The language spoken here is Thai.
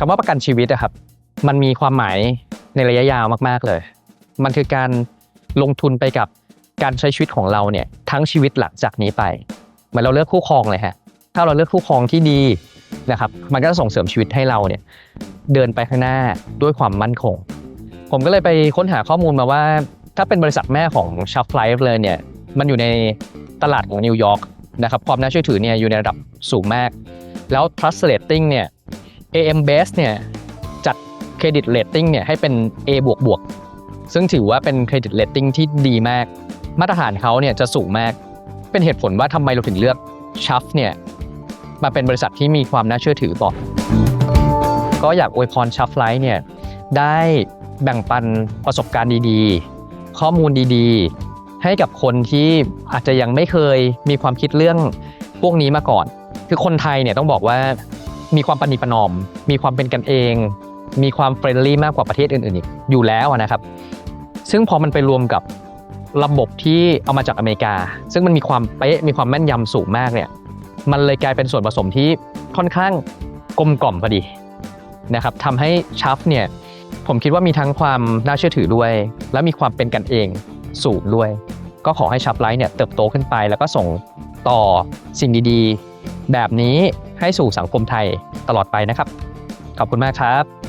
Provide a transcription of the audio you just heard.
คำว่าประกันชีวิตอะครับ มันมีความหมายในระยะยาวมากๆเลย มันคือการลงทุนไปกับการใช้ชีวิตของเราเนี่ยทั้งชีวิตหลังจากนี้ไป เหมือนเราเลือกคู่ครองเลยฮะถ้าเราเลือกคู่ครองที่ดีนะครับ มันก็จะส่งเสริมชีวิตให้เราเนี่ยเดินไปข้างหน้าด้วยความมั่นคง ผมก็เลยไปค้นหาข้อมูลมาว่า ถ้าเป็นบริษัทแม่ของช a ฟไลฟ์เลยเนี่ยมันอยู่ในตลาดของนิวยอร์กนะครับความน่าเชื่อถือเนี่ยอยู่ในระดับสูงมาก แล้ว trust rating เนี่ย AM Base เนี่ยจัดเครดิต rating เนี่ยให้เป็น A บวกบวกซึ่งถือว่าเป็นเครดิต rating ที่ดีมาก มาตรฐานเขาเนี่ยจะสูงมาก เป็นเหตุผลว่าทำไมเราถึงเลือกชัฟเนี่ยมาเป็นบริษัทที่มีความน่าเชื่อถือต่อ ก็อยากอวยพรชัฟไลท์เนี่ยได้แบ่งปันประสบการณ์ดีๆ ข้อมูลดีๆ ให้กับคนที่อาจจะยังไม่เคยมีความคิดเรื่องพวกนี้มาก่อน คือคนไทยเนี่ยต้องบอกว่า มีความปณิปนอม มีความเป็นกันเอง มีความเฟรนลี่มากกว่าประเทศอื่นๆอีกอยู่แล้วนะครับ ซึ่งพอมันไปรวมกับระบบที่เอามาจากอเมริกา ซึ่งมันมีความเป๊ะมีความแม่นยำสูงมากเนี่ยมันเลยกลายเป็นส่วนผสมที่ค่อนข้างกลมกล่อมพอดีนะครับทำให้ชัฟเนี่ยผมคิดว่ามีทั้งความน่าเชื่อถือด้วย และมีความเป็นกันเองสูงด้วย ก็ขอให้ชัฟไลท์เนี่ยเติบโตขึ้นไป แล้วก็ส่งต่อสิ่งดีๆ แบบนี้ ให้สู่สังคมไทยตลอดไปนะครับ ขอบคุณมากครับ